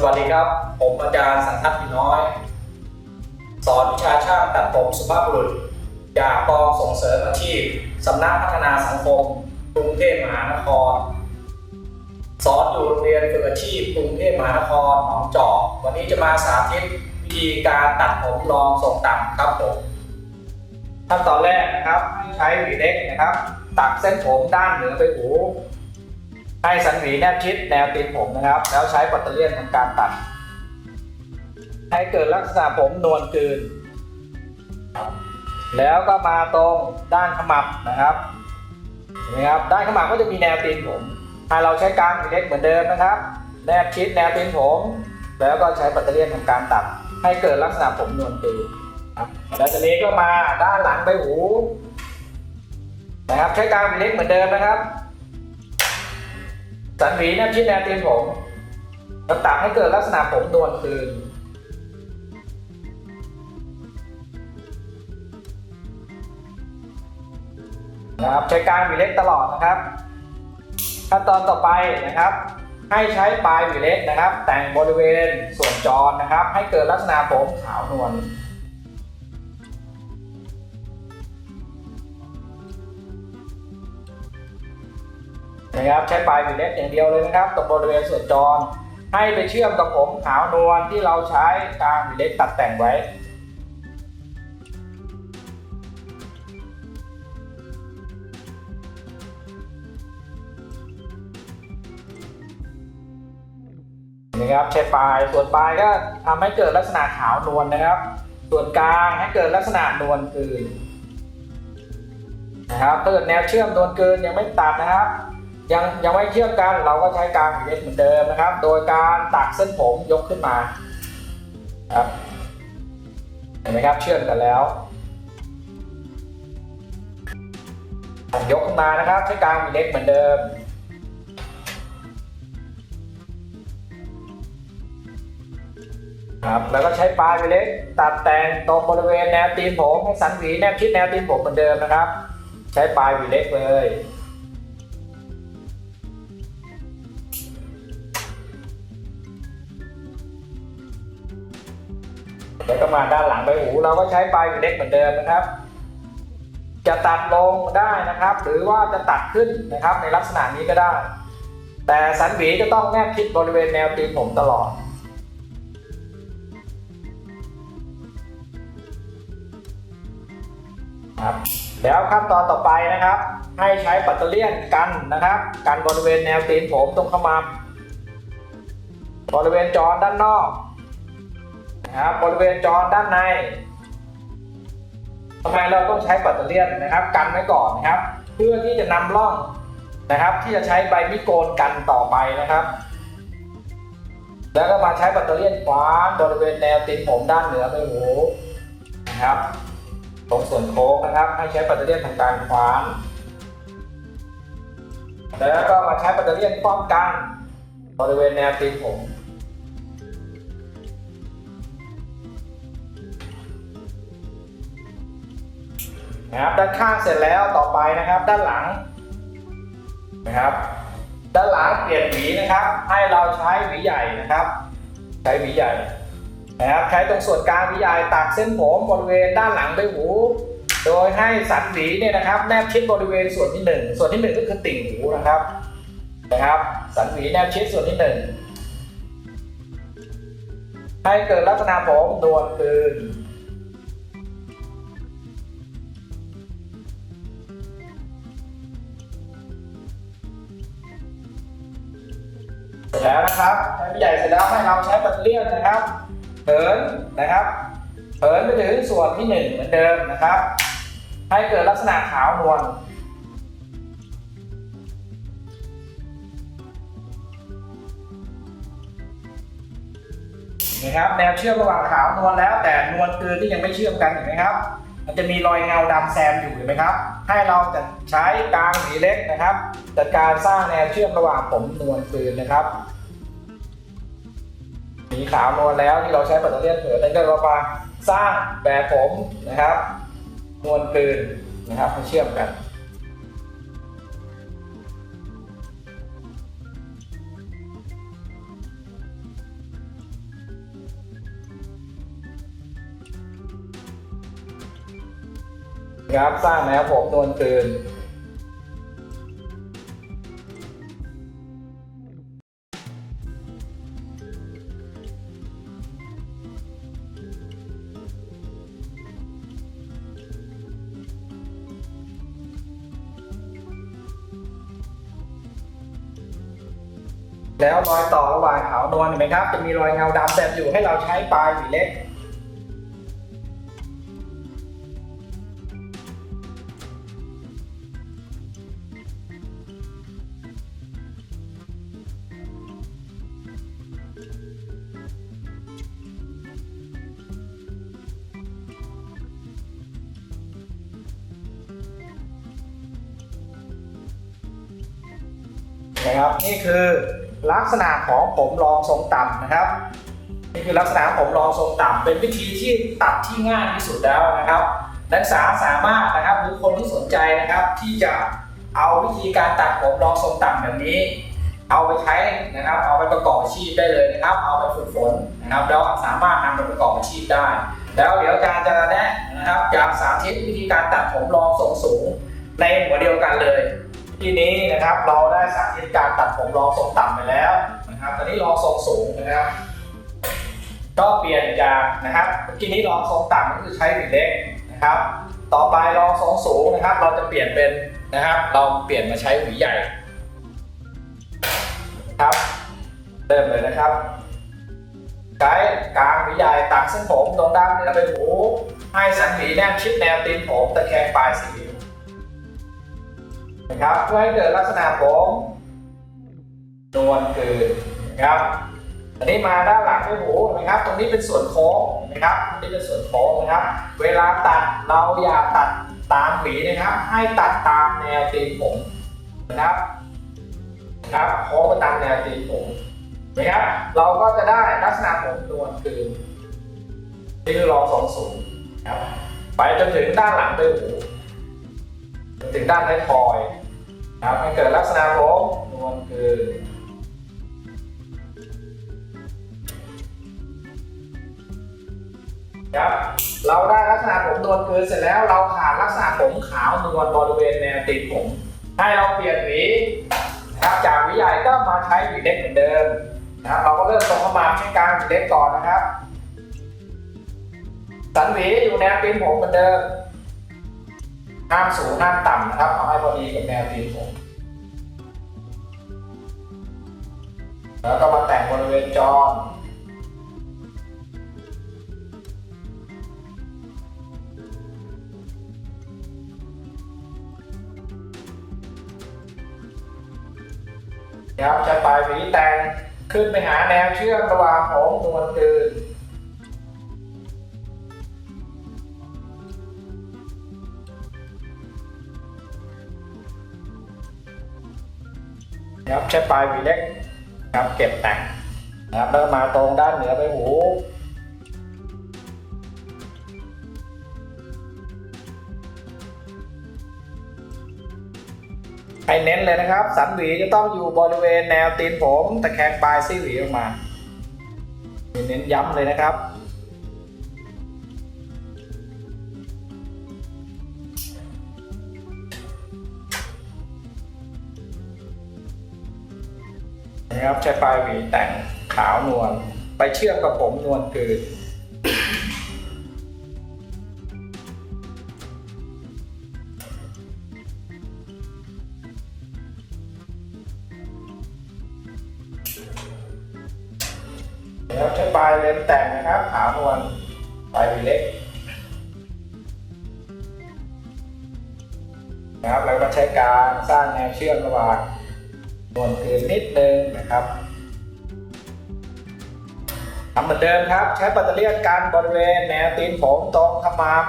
สวัสดีครับ ผมอาจารย์สันทัศน์พี่น้อย สอนวิชาช่างตัดผมสุภาพบุรุษ จากกองส่งเสริมอาชีพสำนักพัฒนาสังคมกรุงเทพมหานคร สอนอยู่โรงเรียนฝึกอาชีพกรุงเทพมหานครหนองจอก วันนี้จะมาสาธิตวิธีการตัดผมรองทรงต่ำครับผมขั้นตอนแรกนะครับให้ใช้หวีเล็กนะครับ ตัดเส้นผมด้านเหนือไปหู ให้สันหวีแนบชิดแนวตีนผมนะครับ แล้วใช้ปัตเตอร์เลียนทำการตัด ให้เกิดลักษณะผมนวลกืน แล้วก็มาตรงด้านขมับนะครับเห็นไหมครับด้านขมับก็จะมีแนวตีนผมให้เราใช้กลางมีเล็กเหมือนเดิมนะครับ แนบชิดแนวตีนผม แล้วก็ใช้ปัตเตอร์เลียนทำการตัด ให้เกิดลักษณะผมนวลกืนครับแล้วทีนี้ก็มาด้านหลังใบหูนะครับใช้กลางมีเล็กเหมือนเดิมนะครับ สันหวีแนบชิดแนวตีนผมแล้วตัดให้เกิดลักษณะผมนวลคืน นะครับใช้การหวีเล็กตลอดนะครับ ขั้นตอนต่อไปนะครับ ให้ใช้ปลายหวีเล็กนะครับ แต่งบริเวณส่วนจรนะครับ ให้เกิดลักษณะผมขาวนวล นะครับใช้ปลายวีเล็กอย่างเดียวเลยนะครับตรงบริเวณส่วนจร ให้ไปเชื่อมกับผมขาวนวลที่เราใช้กลางวีเล็กตัดแต่งไว้นะครับใช้ปลายส่วนปลายก็ทำให้เกิดลักษณะขาวนวลนะครับ ส่วนกลางให้เกิดลักษณะนวลกลืนนะครับถ้าเกิดแนวเชื่อมนวลกลืนยังไม่ตัดนะครับ ยังยังไม่เชื่อมกันเราก็ใช้กางหวีเล็กเหมือนเดิมนะครับ โดยการตักเส้นผมยกขึ้นมาครับเห็นไหมครับเชื่อมกันแล้ว ยกขึ้นมานะครับใช้กางหวีเล็กเหมือนเดิมครับแล้วก็ใช้ปลายไปเล็กตัดแต่งตรงบริเวณแนวตีนผมให้สันหวีแนบชิดแนวตีนผมเหมือนเดิมนะครับ ใช้ปลายวีเล็กเลย แล้วก็มาด้านหลังใบหูเราก็ใช้ปลายหวีเล็กเหมือนเดิมนะครับ จะตัดลงได้นะครับ หรือว่าจะตัดขึ้นนะครับในลักษณะนี้ก็ได้ แต่สันหวีจะต้องแนบชิดบริเวณแนวตีนผมตลอดครับแล้วขั้นตอนต่อไปนะครับ ให้ใช้ปัตเตอร์เลียนกันนะครับกันบริเวณแนวตีนผมตรงขมับบริเวณจอด้านนอก นะครับบริเวณจอด้านในทำไมเราต้องใช้ปัตเตอร์เลียนนะครับ กันไว้ก่อนนะครับ เพื่อที่จะนำร่องนะครับ ที่จะใช้ใบมิโกนกันต่อไปนะครับ แล้วก็มาใช้ปัตเตอร์เลียนขวานบริเวณแนวตีนผมด้านเหนือใบหูนะครับตรงส่วนโค้งนะครับ ให้ใช้ปัตเตอร์เลียนทางการคว้านแล้วก็มาใช้ปัตเตอร์เลียนป้องกันบริเวณแนวตีนผม นะครับด้านข้างเสร็จแล้วต่อไปนะครับด้านหลังนะครับ ด้านหลังเปลี่ยนหวีนะครับ ให้เราใช้หวีใหญ่นะครับ ใช้หวีใหญ่นะครับใช้ตรงส่วนกลางหวิยายตักเส้นผมบริเวณด้านหลังใบหู โดยให้สันหวีเนี่ยนะครับแนบชิดบริเวณส่วนที่ 1 ส่วนที่ 1 ก็คือติ่งหูนะครับนะครับสันหวีแนบชิดส่วนที่ 1 ให้เกิดลักษณะผมนวลคืน ร็จแล้วนะครับใช้วิใหญ่เสร็จแล้วให้เราใช้ปัตเตอร์เลียนนะครับเหินนะครับเหินไปถึงส่วนที่หนึ่งเหมือนเดิมนะครับ ให้เกิดลักษณะขาวนวลนะครับแนวเชื่อมระหว่างขาวนวลแล้วแต่นวลคือที่ยังไม่เชื่อมกันเห็นไหมครับ มันจะมีรอยเงาดำแซมอยู่เห็นไหมครับ ให้เราจะใช้กลางหวีเล็กนะครับ จัดการสร้างแนวเชื่อมระหว่างผมนวลปืนนะครับสีขาวนวลแล้วที่เราใช้ปัตเตอร์เลียนเผื่อนั่นก็เรามาสร้างแบบผมนะครับนวลปืนนะครับให้เชื่อมกัน ครับสร้างแนวผมนวลคืนแล้วรอยต่อระหว่างขาวนวลเห็นไหมครับ จะมีรอยเงาดำแสบอยู่ให้เราใช้ปลายหวีเล็ก นี่คือลักษณะของผมรองทรงต่ำนะครับ นี่คือลักษณะผมรองทรงต่ำเป็นวิธีที่ตัดที่ง่ายที่สุดแล้วนะครับ นักศึกษาสามารถนะครับหรือคนที่สนใจนะครับ ที่จะเอาวิธีการตัดผมรองทรงต่ำแบบนี้ เอาไปใช้นะครับ เอาไปประกอบอาชีพได้เลยนะครับ เอาไปฝึกฝนนะครับแล้วสามารถนำไปประกอบอาชีพได้ แล้วเดี๋ยวอาจารย์จะแนะนะครับจะสาธิตวิธีการตัดผมรองทรงสูงในหัวเดียวกันเลย ที่นี้นะครับเราได้สาธิตการตัดผมรองทรงต่ำไปแล้วนะครับ ตอนนี้รองทรงสูงนะครับ ก็เปลี่ยนจากนะครับเมื่อกี้นี้รองทรงต่ำก็คือใช้หวีเล็กนะครับ ต่อไปรองทรงสูงนะครับ เราจะเปลี่ยนเป็นนะครับ เราเปลี่ยนมาใช้หวีใหญ่ครับ เริ่มเลยนะครับใช้กลางหวีใหญ่ตัดเส้นผมตรงด้านเหนือไปหู ให้สันหวีแนบชิดแนวตีนผมตะแคงปลายสี นะครับเพื่อให้เกิดลักษณะผมนวลคืนนะครับอันนี้มาด้านหลังไปหูนะครับ ตรงนี้เป็นส่วนโค้งนะครับนนี้เป็นส่วนโค้งนะครับ เวลาตัดเราอย่าตัดตามหวีนะครับ ให้ตัดตามแนวตีนผมนะครับนะครับโค้งไปตามแนวตีนผมนะครับ เราก็จะได้ลักษณะผมนวลคืนนี่คือรองสองสูงครับไปจนถึงด้านหลังไปหูจนถึงด้านท้ายทอย ครับให้เกิดลักษณะผมนวลคือ ครับ เราได้ลักษณะผมนวลคืนเสร็จแล้วเราขาดลักษณะผมขาวนวลบริเวณแนวตีนผม ให้เราเปลี่ยนหวีนะครับจากหวีใหญ่ก็มาใช้หวีเล็กเหมือนเดิมนะครับเราก็เริ่มตรงเข้ามาใช้การหวีเล็กก่อนนะครับ สันหวีอยู่แนวตีนผมเหมือนเดิม ห้ามสูงห้ามต่ำนะครับเอาให้พอดีกับแนวตีนผมแล้วก็มาแต่งบริเวณจอครับใช้ปหวีแต่งขึ้นไปหาแนวเชื่อมระหว่างผมนวลคืน นะครับใช้ปลายหวีเล็กครับเก็บแต่งนะครับแล้วมาตรงด้านเหนือไปหูให้เน้นเลยนะครับ สันหวีจะต้องอยู่บริเวณแนวตีนผมตะแคงปลายซี่หวีออกมา เน้นย้ำเลยนะครับ นะครับใช้ปลายหวีแต่งขาวนวลไปเชื่อมกับผมนวลคืนนะครับใช้ปลายเลนแต่งนะครับขาวนวลปลายหวีเล็กนะครับแล้วก็ใช้การสร้างแนวเชื่อมระหว่าง นวลคืนนิดนึงนะครับทำเหมือนเดิมครับ ใช้ปัตเตอร์เลียนกันบริเวณแนวตีนผมตรงขมับ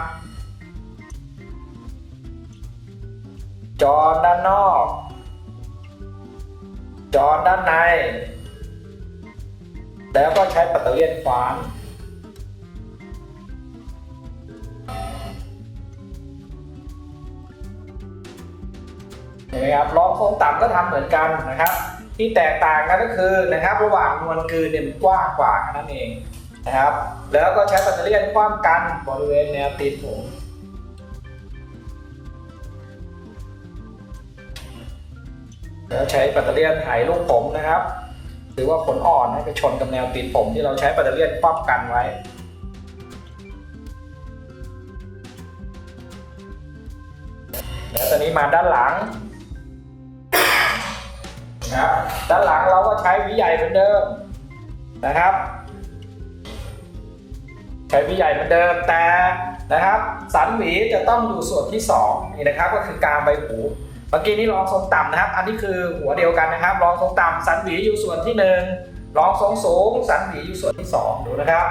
จอด้านนอก จอด้านใน แล้วก็ใช้ปัตเตอร์เลียนขวาน ครับล้อโค้งต่ำก็ทำเหมือนกันนะครับ ที่แตกต่างกันก็คือนะครับ ระหว่างนวลคืนเนี่ยมันกว้างกว่านั่นเองนะครับ แล้วก็ใช้แบตเตอรี่กว้องกันบริเวณแนวตีนผมแล้วใช้แบตเตอรี่ายลูกผมนะครับหรือว่าขนอ่อนให้ไปชนกับแนวตีนผมที่เราใช้แบตเตอรี่ป้องกันไว้แล้วตอนนี้มาด้านหลัง นะครับด้านหลังเราก็ใช้หวีใหญ่เหมือนเดิมนะครับ ใช้หวีใหญ่เหมือนเดิมแต่นะครับ สันหวีจะต้องอยู่ส่วนที่สองนี่นะครับ ก็คือกลางใบหูเมื่อกี้นี้รองทรงต่ำนะครับ อันนี้คือหัวเดียวกันนะครับรองทรงต่ำสันหวีอยู่ส่วนที่หนึ่งรองทรงสูง สันหวีอยู่ส่วนที่สองดูนะครับ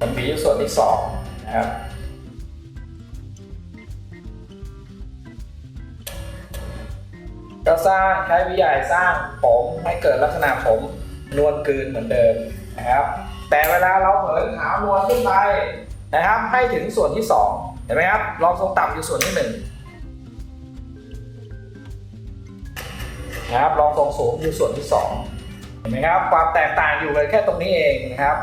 สันหวีอยู่ส่วนที่สองนะครับ ก็สร้างใช้วิทยายสร้างผมให้เกิดลักษณะผมนวลกลืนเหมือนเดิมนะครับ แต่เวลาเราเผยขาวนวลขึ้นไปนะครับ ให้ถึงส่วนที่สองเห็นไหมครับรองทรงต่ำอยู่ส่วนที่หนึ่งนะครับรองทรงสูงอยู่ส่วนที่สองเห็นไหมครับ ความแตกต่างอยู่เลยแค่ตรงนี้เองนะครับ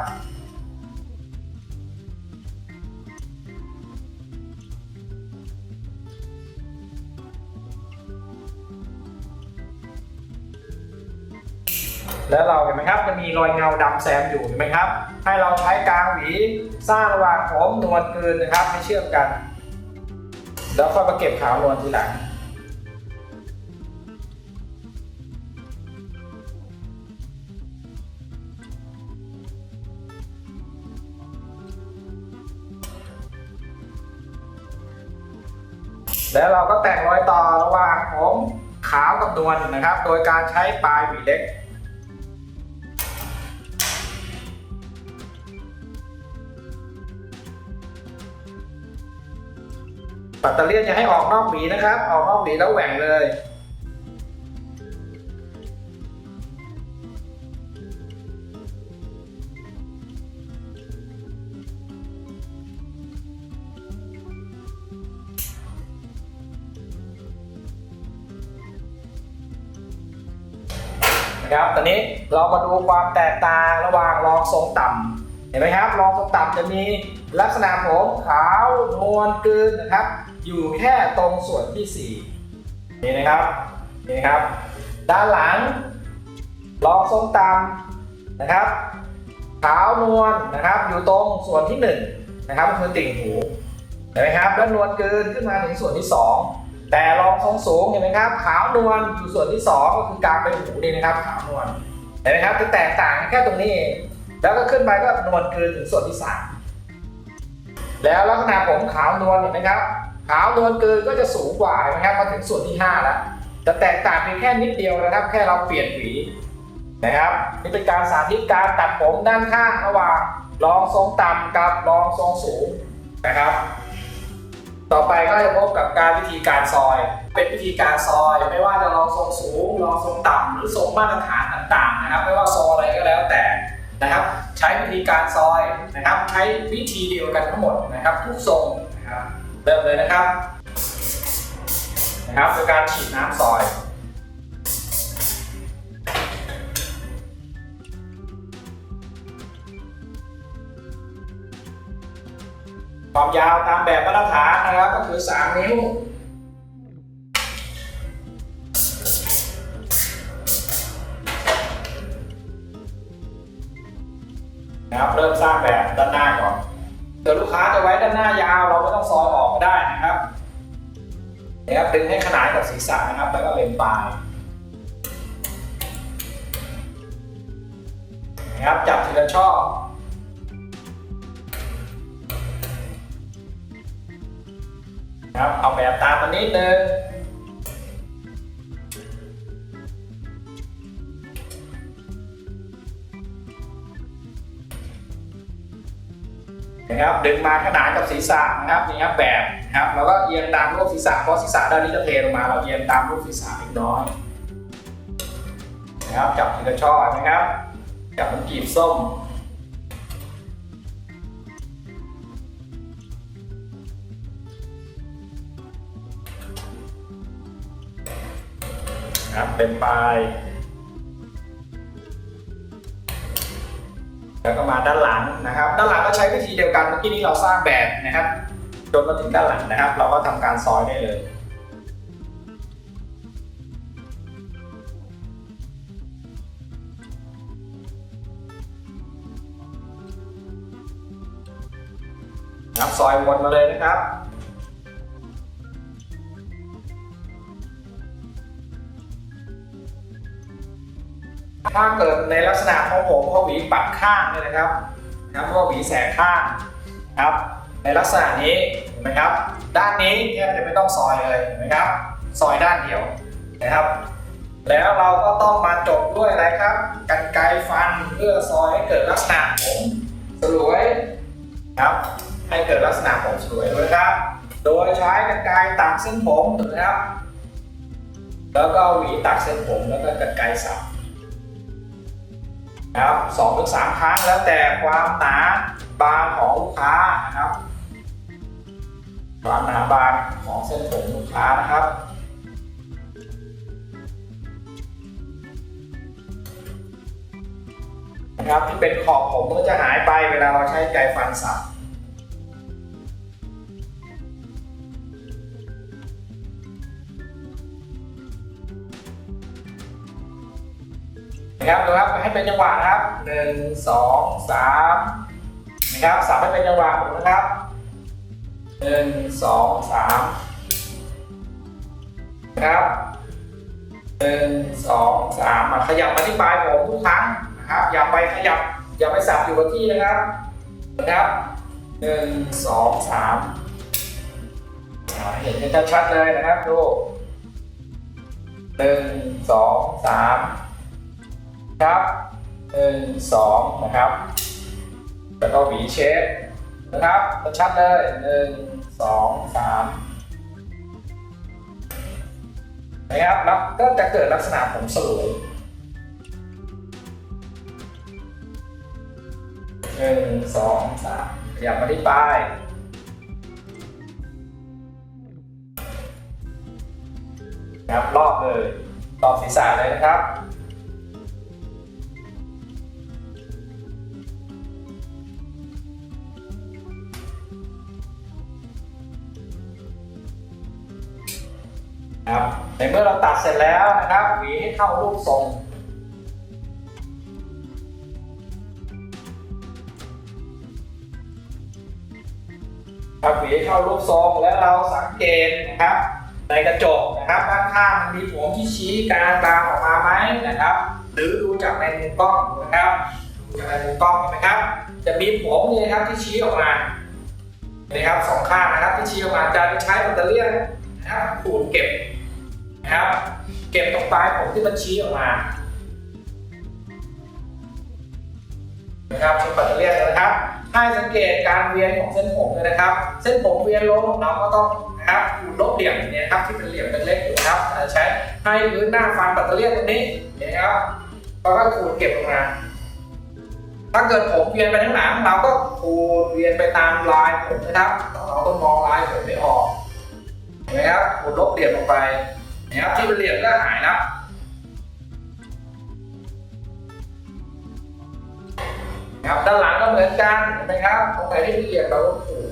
แล้วเราเห็นไหมครับมันมีรอยเงาดำแซมอยู่เห็นไหมครับ ให้เราใช้กลางหวีสร้างระหว่างผมนวลเกลืนนะครับให้เชื่อมกัน แล้วค่อยมาเก็บขาวนวลทีหลังแล้วเราก็แต่งรอยต่อระหว่างผมขาวกับนวลนะครับ โดยการใช้ปลายหวีเล็ก ปัตเตอร์เลียนอย่าให้ออกนอกหวีนะครับ ออกนอกหวีแล้วแหว่งเลย นะครับ ตอนนี้เรามาดูความแตกต่างระหว่างรองทรงต่ำเห็นไหมครับรองทรงต่ำจะมีลักษณะผมขาวนวลกลืนนะครับ อยู่แค่ตรงส่วนที่4นี่นะครับนี่นะครับ ด้านหลังรองทรงต่ำนะครับขาวนวลนะครับอยู่ตรงส่วนที่1นะครับคือติ่งหูเห็นไหมครับแล้วนวลเกลืนขึ้นมาถึงส่วนที่ 2 แต่รองทรงสูงเห็นไหมครับขาวนวลอยู่ส่วนที่ 2 ก็คือกลางใบหูนี่นะครับขาวนวลเห็นไหมครับจะแตกต่างแค่ตรงนี้เองแล้วก็ขึ้นไปก็นวลเกลืนถึงส่วนที่ 3 แล้วลักษณะผมขาวนวลเห็นไหมครับ ขาวนวลกลืนก็จะสูงกว่านไหมครับมาถึงส่วนที่ 5 แล้วจะแตกต่างเพียงแค่นิดเดียวนะครับ แค่เราเปลี่ยนหวีนะครับนี่เป็นการสาธิตการตัดผมด้านข้างระหว่างรองทรงต่ำกับรองทรงสูงนะครับ ต่อไปก็จะพบกับการวิธีการซอย เป็นวิธีการซอยไม่ว่าจะรองทรงสูงรองทรงต่ำหรือทรงมาตรฐานต่างๆนะครับ ไม่ว่าซอยอะไรก็แล้วแต่นะครับ ใช้วิธีการซอยนะครับ ใช้วิธีเดียวกันทั้งหมดนะครับ ทุกทรงนะครับ เริ่มเลยนะครับ นะครับโดยการฉีดน้ำซอยความยาวตามแบบมาตรฐานนะครับก็คือ 3 นิ้ว นะครับเริ่มสร้างแบบด้านหน้าก่อนเดี๋ยวลูกค้าจะไว้ด้านหน้ายาวเราไม่ต้องซอยออก ได้นะครับนะครับดึงให้ขนานกับศีรษะนะครับ แล้วก็เล็มปลายนะครับจับทีละช่อนะครับเอาแบบตามมันนิดนึง นะครับ ดึงมาขนานกับศีรษะนะครับนี่ครับแบบนะครับแล้วก็เอียงตามรูปศีรษะเพราะศีรษะด้านนี้จะเทลงมาเราเอียงตามรูปศีรษะเล็กน้อยนะครับจับทีละช่อนะครับจับมันกีบส้มครับเป็นปลาย แล้วก็มาด้านหลังนะครับ ด้านหลังก็ใช้วิธีเดียวกันเมื่อกี้นี้เราสร้างแบบนะครับจนมาถึงด้านหลังนะครับ เราก็ทำการซอยได้เลยครับซอยวนมาเลยนะครับ ถ้าเกิดในลักษณะของผมเขาหวีปัดข้างเนี่ยนะครับนะครับพราะว่าหวีแสกข้างครับ ในลักษณะนี้เห็นไหมครับ ด้านนี้แทบจะไม่ต้องซอยเลยเห็นไหมครับซอยด้านเดียวนะครับ แล้วเราก็ต้องมาจบด้วยอะไรครับกันไกฟันเพื่อซอยให้เกิดลักษณะผมสลวยครับ ให้เกิดลักษณะผมสวยด้วยครับ โดยใช้กันไกตัดเส้นผมนะครับ แล้วก็หวีตัดเส้นผมแล้วก็กันไกสับ นะครับสองถึงสามครั้งแล้วแต่ความหนาบางของลูกค้านะครับ ความหนาบางของเส้นผมลูกค้านะครับนะครับที่เป็นขอบผมก็จะหายไปเวลาเราใช้ไกฟันสับ นะครับดูครับให้เป็นจังหวะนะครับหนึ่งสองสามนะครับสับให้เป็นจังหวะนะครับหนึ่งสองสามนะครับหนึ่งสองสามมาขยับมาที่ปลายผมทุกครั้งนะครับ อย่าไปขยับ อย่าไปสับอยู่กับที่นะครับนะครับหนึ่งสองสามเห็นกันชัดๆเลยนะครับดูหนึ่งสองสาม ครับหนึ่งสองนะครับ แล้วก็หวีเชฟนะครับชัดเลยหนึ่งสองสามนะครับแล้วก็จะเกิดลักษณะผมสลวยหนึ่งสองสามขยับมาที่ปลายนะครับรอบเลยรอบศีรษะเลยนะครับ ครับในเมื่อเราตัดเสร็จแล้วนะครับหวีให้เข้ารูปทรงครับหวีให้เข้ารูปทรงแล้วเราสังเกตนะครับ ในกระจกนะครับด้านข้างมีผมที่ชี้กลางตามออกมาไหมนะครับ หรือดูจากในมุมกล้องนะครับดูจากในมุมกล้องนไหมครับ จะมีผมนี่นะครับที่ชี้ออกมานะครับสองข้างนะครับที่ชี้ออกมาจะใช้แบตเตอรี่ยนนะครับขูดเก็บ นะครับ เก็บตรงปลายผมที่มันชี้ออกมานะครับใช้ปัตเตอร์เลียนนะครับ ให้สังเกตการเวียนของเส้นผมเลยนะครับ เส้นผมเวียนลงเราก็ต้องนะครับขูดลบเหลี่ยมเนี่ยครับที่เป็นเหลี่ยมเป็นเล็กๆนะครับใช้ให้พื้นหน้าฟันปัตเตอร์เลียนตรงนี้นะครับเราก็ขูดเก็บลงมาถ้าเกิดผมเวียนไปทั้งหลังเราก็ขูดเวียนไปตามลายผมนะครับ เราต้องมองลายผมไม่ออกนไหมครับขูดลบเหลี่ยมลงไป นะครับที่เป็นเหลี่ยมก็หายแล้วนะครับด้านหลังก็เหมือนกันนไหมครับตรงไหนที่เป็นเหลี่ยมเราก็ขูด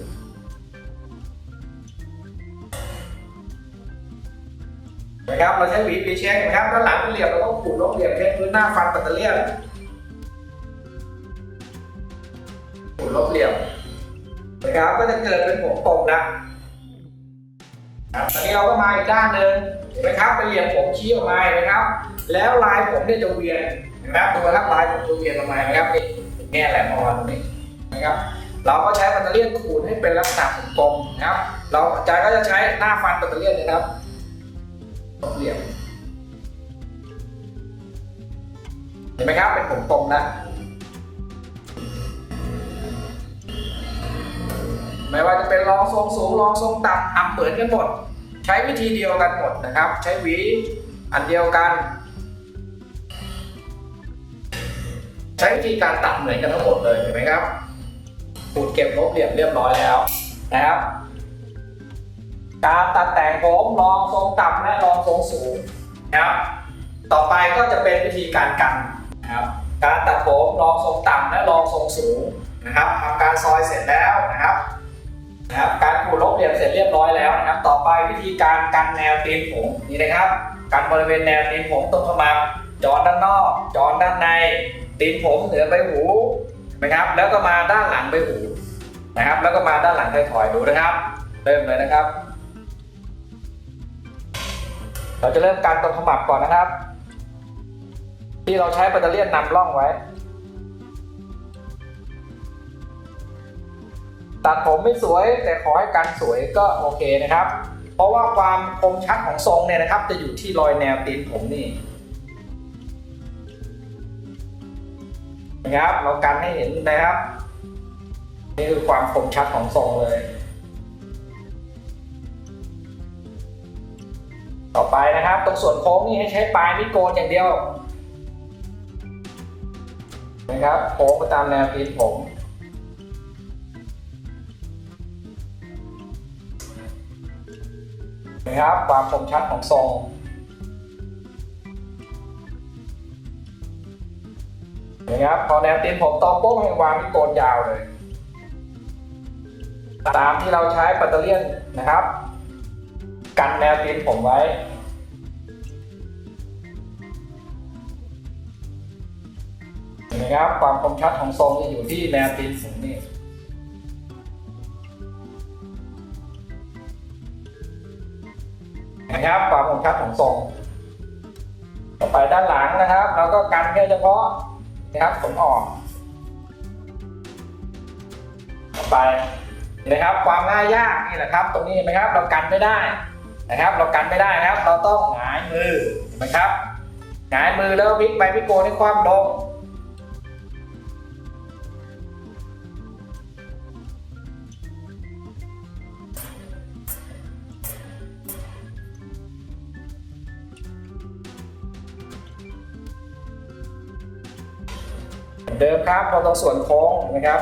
นะครับเราใช้หวีปีเช็คนะครับด้านหลังเป็นเหลี่ยมเราก็ขูดลบเหลี่ยมเช็คพื้นหน้าฟันปัตเตอร์เลียนขูดลบเหลี่ยมนะครับก็จะเกิดเป็นผมตรงนะครับตอนนี้เราก็มาอีกด้านหนึ่ง นไหมครับเป็นเหลี่ยมผมชี้ออกมานไหมครับ แล้วลายผมเนี่ยจะเวียนเห็นไหมครับดูนะครับลายผมจะเวียนออกมานไหมครับนี่แง่แหลมอ่อกมาตรงนี้นะครับ เราก็ใช้แบตเตอรี่ขูดให้เป็นลักษณะผมกลมนะครับ เราอาจารย์ก็จะใช้หน้าฟันแบตเตอรี่นะครับเหลี่ยมเห็นไหมครับเป็นผมตรงนะไม่ว่าจะเป็นรองทรงสูงรองทรงต่ำทำเหมือนกันหมด ใช้วิธีเดียวกันหมดนะครับ ใช้หวีอันเดียวกัน ใช้วิธีการตัดเหมือนกันทั้งหมดเลยเห็นไหมครับขูดเก็บลบเหลี่ยมเรียบร้อยแล้วนะครับ การตัดแต่งผมรองทรงต่ำและรองทรงสูงนะครับ ต่อไปก็จะเป็นวิธีการกันนะครับการตัดผมรองทรงต่ำและรองทรงสูงนะครับทำการซอยเสร็จแล้วนะครับ นะครับการขูดลบเหลี่ยมเสร็จเรียบร้อยแล้วนะครับ ต่อไปวิธีการกันแนวตีนผมนี่นะครับกันบริเวณแนวตีนผมตรงขมับจอนด้านนอก จอนด้านในตีนผมเหนือใบหูนไหมครับ แล้วก็มาด้านหลังใบหูนะครับ แล้วก็มาด้านหลังไทยถอยดูนะครับ เริ่มเลยนะครับ เราจะเริ่มการตรงขมับก่อนนะครับ ที่เราใช้แบตเตอรี่ยนนำร่องไว้ ตัดผมไม่สวยแต่ขอให้การสวยก็โอเคนะครับ เพราะว่าความคมชัดของทรงเนี่ยนะครับ จะอยู่ที่รอยแนวตีนผมนี่นะครับ เรากันให้เห็นนะครับ นี่คือความคมชัดของทรงเลย ต่อไปนะครับ ตรงส่วนโค้งนี่ให้ใช้ปลายมิโกนอย่างเดียว นะครับโค้งไปตามแนวตีนผม นะครับความคมชัดของทรงนะครับพอแนวตีนผมตรงปุ๊บให้วางที่โกนยาวเลย ตามที่เราใช้ปัตเตอร์เลียนนะครับ กันแนวตีนผมไว้เห็นไหมครับความคมชัดของทรงจะอยู่ที่แนวตีนผมนี่ นะครับ ความคมชัดของทรง ต่อไปด้านหลังนะครับเราก็กันแค่เฉพาะนะครับขนออก ต่อไปนะครับ ความง่ายยากนี่แหละครับ ตรงนี้เห็นไหมครับ เรากันไม่ได้นะครับ เรากันไม่ได้นะครับ เราต้องหงายมือเห็นไหมครับหงายมือแล้วพลิกไปพลิกโกนให้คว่ำลง เดิมครับเราต้องส่วนโค้งนะครับ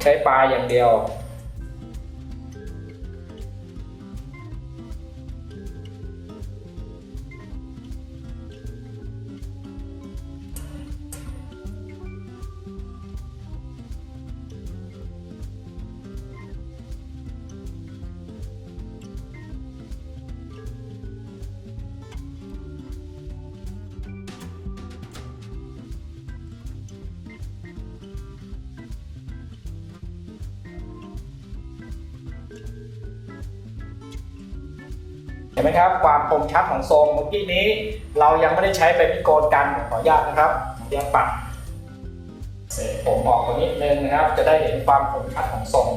ใช้ปลายอย่างเดียว ห็นไหมครับความคมชัดของทรงเมื่อกี้นี้ เรายังไม่ได้ใช้ใบมิโกนกันขออนุญาตนะครับยังปัดเศษผมออกตรงนิดนึงนะครับ จะได้เห็นความคมชัดของทรง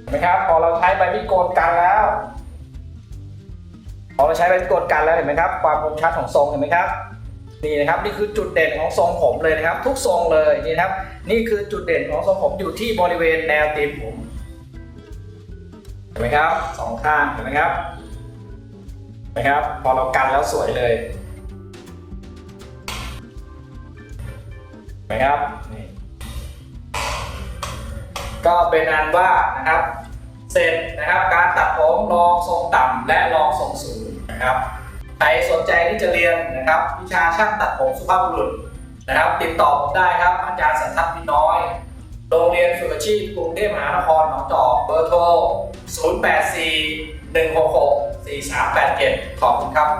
เห็นไหมครับพอเราใช้ใบมิโกนกันแล้วพอเราใช้ใบมิโกนกันแล้วเห็นไหมครับ ความคมชัดของทรงเห็นไหมครับนี่นะครับนี่คือจุดเด่นของทรงผมเลยนะครับ ทุกทรงเลยนี่นะครับ นี่คือจุดเด่นของทรงผมอยู่ที่บริเวณแนวตีนผม เห็นไหมครับสองข้างเห็นไหมครับเห็นไหมครับ พอเรากันแล้วสวยเลยเห็นไหมครับนี่ก็เป็นอันว่านะครับ เสร็จนะครับการตัดผมลองทรงต่ำและลองทรงสูงนะครับใครสนใจที่จะเรียนนะครับ วิชาช่างตัดผมสุภาพบุรุษนะครับ ติดต่อผมได้ครับอาจารย์สันทัศน์มิน้อย โรงเรียนฝึกอาชีพกรุงเทพมหานครหนองจอกเบอร์โทร 084 166 4387 ขอบคุณครับ